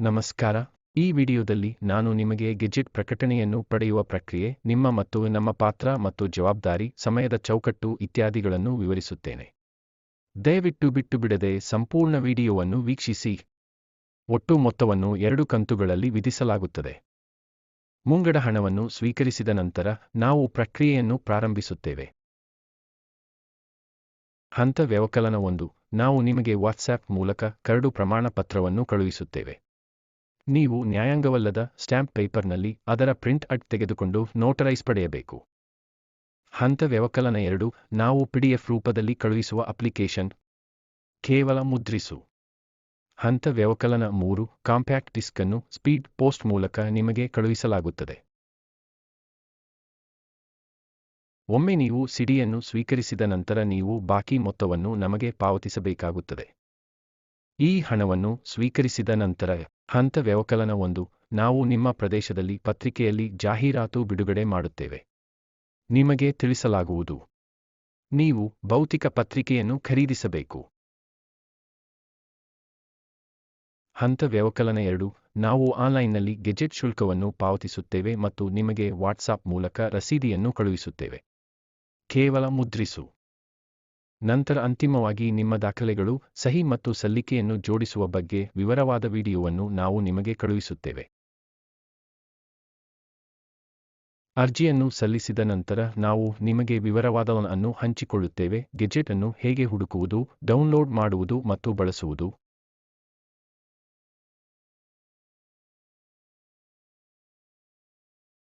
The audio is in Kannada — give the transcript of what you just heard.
ನಮಸ್ಕಾರ. ಈ ವಿಡಿಯೋದಲ್ಲಿ ನಾನು ನಿಮಗೆ ಗೆಜೆಟ್ ಪ್ರಕಟಣೆಯನ್ನು ಪಡೆಯುವ ಪ್ರಕ್ರಿಯೆ, ನಿಮ್ಮ ಮತ್ತು ನಮ್ಮ ಪಾತ್ರ ಮತ್ತು ಜವಾಬ್ದಾರಿ, ಸಮಯದ ಚೌಕಟ್ಟು ಇತ್ಯಾದಿಗಳನ್ನು ವಿವರಿಸುತ್ತೇನೆ. ದಯವಿಟ್ಟು ಬಿಟ್ಟು ಬಿಡದೆ ಸಂಪೂರ್ಣ ವಿಡಿಯೋವನ್ನು ವೀಕ್ಷಿಸಿ. ಒಟ್ಟು ಮೊತ್ತವನ್ನು ಎರಡು ಕಂತುಗಳಲ್ಲಿ ವಿಧಿಸಲಾಗುತ್ತದೆ. ಮುಂಗಡ ಹಣವನ್ನು ಸ್ವೀಕರಿಸಿದ ನಂತರ ನಾವು ಪ್ರಕ್ರಿಯೆಯನ್ನು ಪ್ರಾರಂಭಿಸುತ್ತೇವೆ. ಹಂತ ವ್ಯವಕಲನ ಒಂದು. ನಾವು ನಿಮಗೆ ವಾಟ್ಸ್ಆ್ಯಪ್ ಮೂಲಕ ಕರಡು ಪ್ರಮಾಣ ಪತ್ರವನ್ನು ಕಳುಹಿಸುತ್ತೇವೆ. ನೀವು ನ್ಯಾಯಾಂಗವಲ್ಲದ ಸ್ಟ್ಯಾಂಪ್ ಪೇಪರ್ನಲ್ಲಿ ಅದರ ಪ್ರಿಂಟ್ ಅಟ್ ತೆಗೆದುಕೊಂಡು ನೋಟರೈಸ್ ಪಡೆಯಬೇಕು. ಹಂತ ವ್ಯವಕಲನ ಎರಡು, ನಾವು ಪಿಡಿಎಫ್ ರೂಪದಲ್ಲಿ ಕಳುಹಿಸುವ ಅಪ್ಲಿಕೇಶನ್. ಕೇವಲ ಮುದ್ರಿಸು. ಹಂತ ವ್ಯವಕಲನ ಮೂರು, ಕಾಂಪ್ಯಾಕ್ಟ್ ಡಿಸ್ಕ್ ಅನ್ನು ಸ್ಪೀಡ್ ಪೋಸ್ಟ್ ಮೂಲಕ ನಿಮಗೆ ಕಳುಹಿಸಲಾಗುತ್ತದೆ. ಒಮ್ಮೆ ನೀವು ಸಿಡಿಯನ್ನು ಸ್ವೀಕರಿಸಿದ ನಂತರ ನೀವು ಬಾಕಿ ಮೊತ್ತವನ್ನು ನಮಗೆ ಪಾವತಿಸಬೇಕಾಗುತ್ತದೆ. ಈ ಹಣವನ್ನು ಸ್ವೀಕರಿಸಿದ ನಂತರ ಹಂತ ವ್ಯವಕಲನ ಒಂದು ನಾವು ನಿಮ್ಮ ಪ್ರದೇಶದಲ್ಲಿ ಪತ್ರಿಕೆಯಲ್ಲಿ ಜಾಹೀರಾತು ಬಿಡುಗಡೆ ಮಾಡುತ್ತೇವೆ. ನಿಮಗೆ ತಿಳಿಸಲಾಗುವುದು. ನೀವು ಭೌತಿಕ ಪತ್ರಿಕೆಯನ್ನು ಖರೀದಿಸಬೇಕು. ಹಂತ ವ್ಯವಕಲನ ಎರಡು, ನಾವು ಆನ್ಲೈನ್ನಲ್ಲಿ ಗೆಜೆಟ್ ಶುಲ್ಕವನ್ನು ಪಾವತಿಸುತ್ತೇವೆ ಮತ್ತು ನಿಮಗೆ ವಾಟ್ಸಾಪ್ ಮೂಲಕ ರಸೀದಿಯನ್ನು ಕಳುಹಿಸುತ್ತೇವೆ. ಕೇವಲ ಮುದ್ರಿಸು. ನಂತರ ಅಂತಿಮವಾಗಿ ನಿಮ್ಮ ದಾಖಲೆಗಳು ಸಹಿ ಮತ್ತು ಸಲ್ಲಿಕೆಯನ್ನು ಜೋಡಿಸುವ ಬಗ್ಗೆ ವಿವರವಾದ ವಿಡಿಯೋವನ್ನು ನಾವು ನಿಮಗೆ ಕಳುಹಿಸುತ್ತೇವೆ. ಅರ್ಜಿಯನ್ನು ಸಲ್ಲಿಸಿದ ನಂತರ ನಾವು ನಿಮಗೆ ವಿವರವಾದ ಅನ್ನು ಹಂಚಿಕೊಳ್ಳುತ್ತೇವೆ. ಗೆಜೆಟ್ ಅನ್ನು ಹೇಗೆ ಹುಡುಕುವುದು, ಡೌನ್ಲೋಡ್ ಮಾಡುವುದು ಮತ್ತು ಬಳಸುವುದು.